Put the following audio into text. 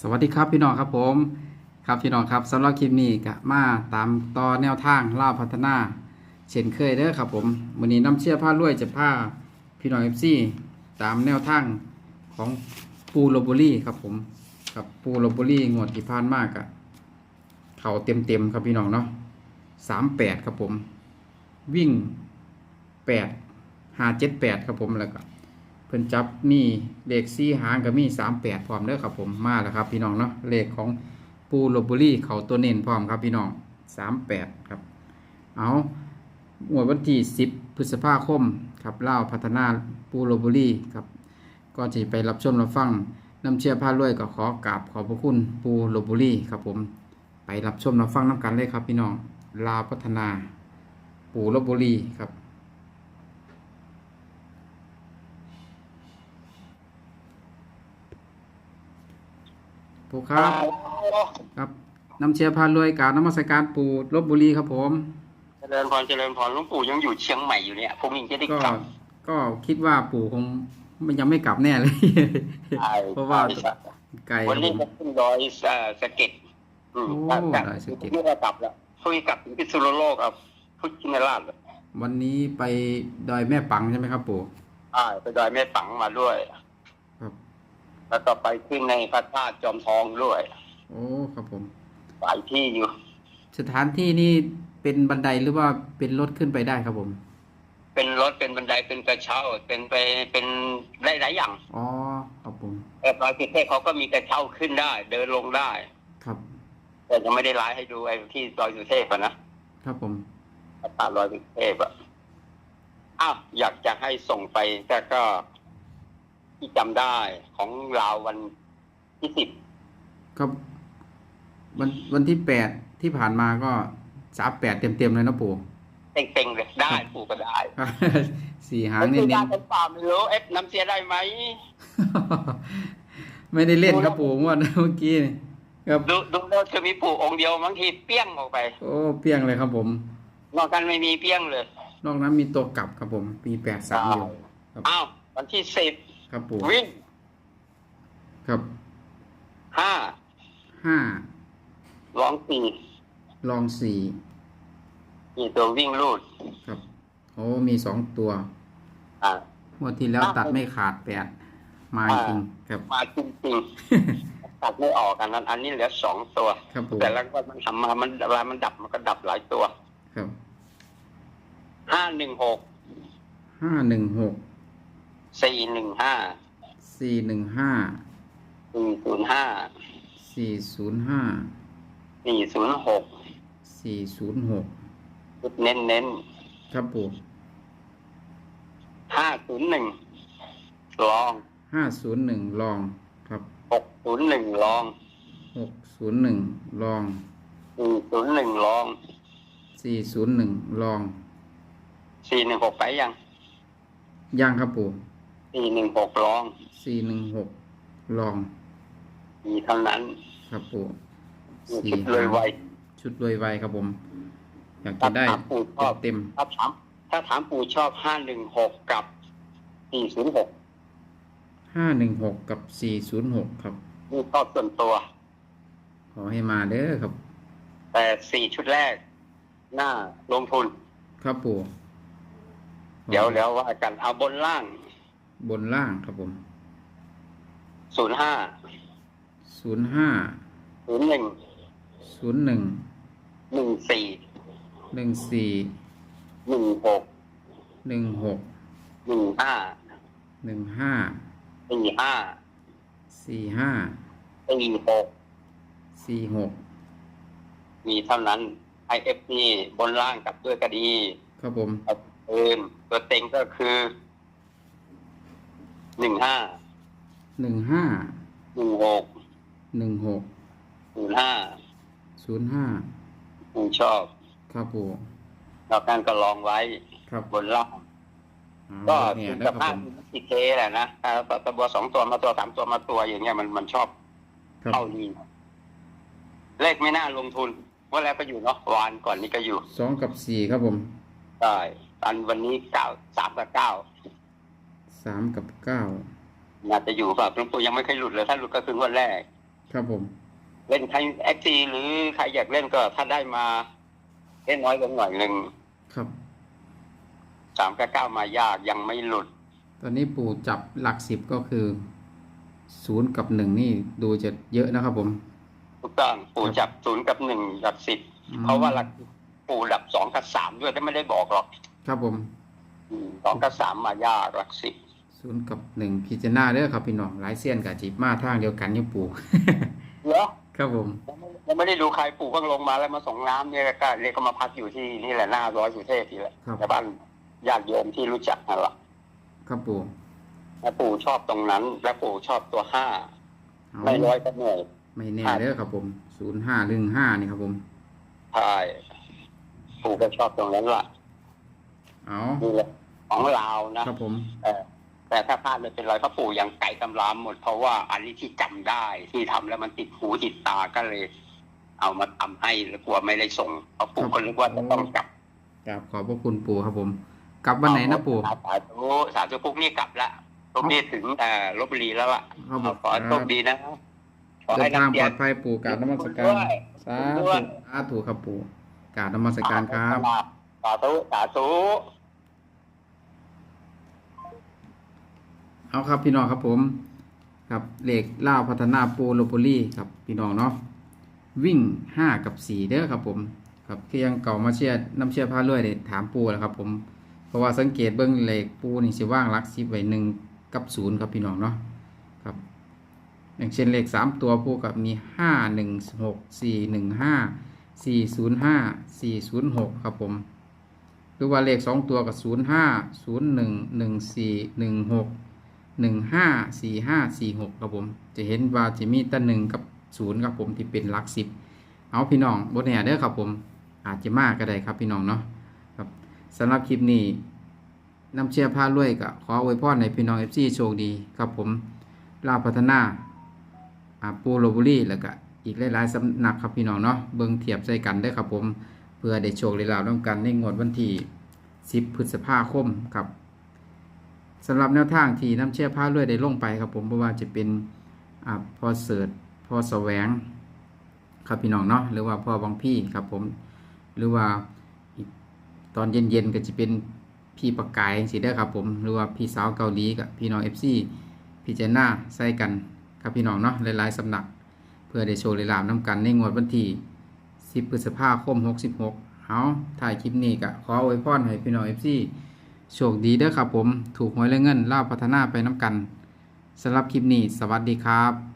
สวัสดีครับพี่น้องครับผมครับพี่น้องครับสำหรับคลิปนี้ก็มาตามต่อแนวทางล่าพัฒนา เช่นเคยเด้อครับผมวันนี้น้ำเชื่อผ้ารวยจะผ้าพี่น้องเอฟซีตามแนวทางของปูโรบุรี่ครับผมกับปูโรบุรี่งวดที่ผ่านมากอะเขาเต็มเต็มครับพี่น้องเนาะสามแปดครับผม วิ่งแปดห้าเจ็ดแปดครับผมแล้วก็ พิ่นจับมีเลขสี่หางกับมีสามแปดพร้อมเด้อครับผมมาแล้วครับพี่น้องเนาะเลขของปูโรบุรีเขาตัวเน้นพร้อมครับพี่น้องสามแปดครับ เอาหมวดวันที่สิบพฤษภาคมครับเล่าพัฒนาปูโรบุรีครับก็จะไปรับชมรับฟังน้ำเชื่อผ้ารวยก็ขอกราบขอบพระคุณปูโรบุรีครับผมไปรับชมรับฟังน้ำกันเลยครับพี่น้องลาพัฒนาปูโรบุรีครับ ปูครับ ครับน้ำเชียร์พารวยกรารนมัสการปู่ลบบุรีครับผม เจริญพรเจริญพรหลวงปู่ยังอยู่เชียงใหม่อยู่เนี่ยผมยังจะได้ก็กลับก็คิดว่าปู่คงมันยังไม่กลับแน่เลย ใช่เพราะว่าใช่ไกลวันนี้คก็รับผมขึ้นดอยเอ่อสะเก็ดอืมโอ้แต่ดอยสะเก็ด ไม่ได้กลับแล้วคุยกลับถึงพิษณุโลกครับพุทธินราชเลยวันนี้ไปดอยแม่ปังใช่ไหมครับ ปู่ อ่าไปดอยแม่ปังมาด้วยครับ แล้วก็ไปขึ้นในพระธาตุจอมทองด้วย โอ้ครับผม หลายที่อยู่ สถานที่นี่เป็นบันไดหรือว่าเป็นรถขึ้นไปได้ครับผม เป็นรถเป็นบันไดเป็นกระเช้า เป็นไปเป็นได้หลายอย่าง อ๋อครับผมแต่ดอยสุเทพเขาก็มีกระเช้าขึ้นได้ เดินลงได้ ครับ แต่ยังไม่ได้ไลฟ์ให้ดูไอ้ที่ดอยสุเทพอะนะครับผมพระธาตุลอยสุเทพอะอ้าวอยากจะให้ส่งไปแต่ก็ ที่จำได้ของเราววันที่สิบครับวันวันที่แปดที่ผ่านมาก็สามแปดเต็มเต็มๆเลยนะปู่ เต็งๆเลยได้ปลูกก็ได้ครับสี่หางมันเน้คืได้นเป็นป่าไม่รู้เอฟน้ำเสียได้ไหมๆไม่ได้เล่นครับปู่งวดเมื่อกี้นี่ครับ ดูดูแล้วจะมีปู่องค์เดียวบางทีเปี้ยงออกไป โอ้เปรี้ยงเลยครับผม นอกกันไม่มีเปี้ยงเลยนอกนั้นมีตัวกลับครับผม มีแปดสามอยู่ ครับ อ้าววันที่สิบ ครับปู่วิ่งครับห้าห้าร้องสี่ลองสี่มีตัววิ่งลูดครับโอ้มีสองตัวอ่างวดที่แล้วตัดไม่ขาดแปดมาจริงครับมาจริงๆตัดไม่ออกอันนั้นอันนี้เหลือสองตัวครับปู่แต่แล้วก็มันทำมามันเวลามันดับมันก็ดับหลายตัว ครับห้าหนึ่งหกห้าหนึ่งหก สี่หนึ่งห้าสี่หนึ่งห้าสี่ศูนย์ห้าสี่ศูนย์ห้าสี่ศูนย์หกสี่ศูนย์หกเน้นเน้นครับปู่ห้าศูนย์หนึ่งลองห้าศูนย์หนึ่งลองครับหกศูนย์หนึ่งลองหกศูนย์หนึ่งลองสี่ศูนย์หนึ่งลองสี่ศูนย์หนึ่งลองสี่หนึ่งหกไปยังย่างครับปู่ สี่หนึ่งหกลอง สี่หนึ่งหกลอง มีเท่านั้นครับปู่คิดเลยไวชุดรวยไวครับผม อยากจะได้ถามปู่ชอบเต็มถ้าถามถ้าถามปู่ชอบห้าหนึ่งหกกับสี่ศูนย์หกห้าหนึ่งหกกับสี่ศูนย์หกครับนี่ชอบส่วนตัว ขอให้มาเด้อครับ แต่สี่ชุดแรก หน้าลงทุน ครับปู่ เดี๋ยวแล้วว่ากันเอาบนล่าง บนล่างครับผมศูนย์ห้าศูนย์ห้าศูนย์หนึ่งศูนย์หนึ่งหนึ่งสี่หนึ่งสี่หนึ่งหกหนึ่งหกหนึ่งห้าหนึ่งห้าสี่ห้าสี่ห้าสี่หกสี่หกมีเท่านั้นไอเอฟนี่บนล่างกลับด้วยก็ดี ครับผมเอิมตัวเต็งก็คือ หนึ่งห้าหนึ่งห้าหนึ่งหกหนึ่งหกศูนย์ห้าศูนย์ห้าผมชอบครับปู่แล้วกันก็ลองไว้ครับบนล่างก็เนี่ยคุณนะคสรับภาผพมสิเคแหละนะอ่าตัวตัวสองตัวมาตัวสามตัวมาตัวอย่างเงี้ยมันมันชอบครับเข้านี่เลขไม่น่าลงทุนว่าแล้วก็อยู่เนาะวานก่อนนี้ก็อยู่สองกับสี่ครับผม ได้ตอนวันนี้เก้าสามกับเก้า สามกับเก้าน่าจะอยู่แบบหลวงปู่ยังไม่เคยหลุดเลยถ้าหลุดก็คืองวันแรก ครับผม เล่นใครเอฟซีหรือใครอยากเล่นก็ถ้าได้มาเล่นน้อยลงหน่อยหนึ่งครับสามกับเก้ามายากยังไม่หลุด ตอนนี้ปู่จับหลักสิบก็คือศูนย์กับหนึ่งนี่ดูจะเยอะนะครับผมถูกต้องปู่จับศูนย์กับหนึ่งหลักสิบอืมเพราะว่าหลักปู่ดับสองกับสามด้วยแต่ไม่ได้บอกหรอก ครับผมอืมสองกับสามมายากหลักสิบ ศูนย์กับหนึ่งพิจารณาเด้อครับพี่น้องหลายเสี้ยนกับจีบมาทางเดียวกันอยู่ปู่เหรอครับผม ยังไม่ได้ดูใครปู่เพิ่งลงมาแล้วมาส่งน้ำเนี่ยก็เรียกเขามาพักอยู่ที่นี่แหละหน้าร้อยสุเทพนี่แหละครับในบ้านญาติโยมที่รู้จักนั่นแหละครับปู่แล้วปู่ชอบตรงนั้น และปู่ชอบตัวห้าเอาไม่ร้อยก็เหนื่อยไม่แน่เด้อครับผมศูนย์ห้าหนึ่งห้านี่ครับผม ใช่ปู่ก็ชอบตรงนั้นละเอานี่แหละของเรานะครับผม เออ แต่ถ้าพลาดไม่เป็นไรเพราะปู่ยังไก่ตำรามหมด เพราะว่าอันนี้ที่จำได้ที่ทำแล้วมันติดหูติดตาก็เลย เอามาทำให้แล้วกลัวไม่ได้ส่งเพราะปู่ก็นึกว่าจะต้องกลับกราบขอบพระคุณปู่ครับผม กลับวันไหนนะปู่สาธุสาธุปุ๊กนี่กลับละปุ๊กนี่ถึงแต่ลบบุรีแล้วล่ะครับผมขอโชคดีนะขอเดิให้นทางน้ำเสีปยลอดภัยปู่กราบนมัสการด้วยสาด้ธุวยสาธุครับปู่กราบนมัสการครับสาธุสาธุ เอาครับพี่น้องครับผม ครับเหล็กล่าพัฒนาปูโลโปลี่ครับพี่น้องเนาะวิ่งห้ากับสี่เด้อครับผม ครับคือยังเก่ามาเชียร์น้ำเชียร์พาเรื่อยเด้ถามปูแล้วครับผมเพราะว่าสังเกตเบิ้องเหล็กปูนี่สิว่างลักสิบไว้หนึ่งกับศูนย์ครับพี่น้องเนาะครับ อย่างเช่นเลขสามตัวปูกับมีห้าหนึ่งหกสี่หนึ่งห้าสี่ศูนย์ห้าสี่ศูนย์หกครับผมหรือว่าเลขสองตัวกับศูนย์ห้าศูนย์หนึ่งหนึ่งสี่หนึ่งหก หนึ่งห้าสี่ห้าสี่หกครับผม จะเห็นว่าจะมีตั้หนึ่งกับศูนย์ครับผมที่เป็นหลักสิบเอาพี่น้องบทแห่เด้อครับผม อาจจะมากก็ได้ครับพี่น้องเนาะครับสำหรับคลิปนี้นำเชียร์ผ้ารวยก็ขออวยพรในพี่น้องเอฟซีโชคดีครับผมลาวพัฒนาอาปูโรบุรีแล้วก็อีกหลายๆสำนักครับพี่น้องเนาะเบิ่งเทียบใส่กันเด้ครับผม เพื่อได้โชคได้ลาบร่วมกันในงวดวันที่ 10 พฤษภาคมครับ สำหรับแนวทางที่น้ำเชื่อผ้าเลื่อยได้ลงไปครับผมเพราะว่าจะเป็นอพอเสิร์ตพอแสวงครับพี่น้องเนาะหรือว่าพอบางพี่ครับผมหรือว่าอีกตอนเย็นๆก็จะเป็นพี่ประกายสิได้ครับผมหรือว่าพี่สาวเกาหลีกับพี่น้องเอฟซีพี่เจน่าใส่กันครับพี่น้องเนาะหลายๆสำนัก เพื่อได้โชว์ลีลามน้ำกันในงวดวันที่10พฤษภาคม66เอาถ่ายคลิปนี้ก็ขออวยพรให้พี่น้องเอฟซี โชคดีเด้อครับผม ถูกหวยและเงินล่าพัฒนาไปน้ำกันสำหรับคลิปนี้ สวัสดีครับ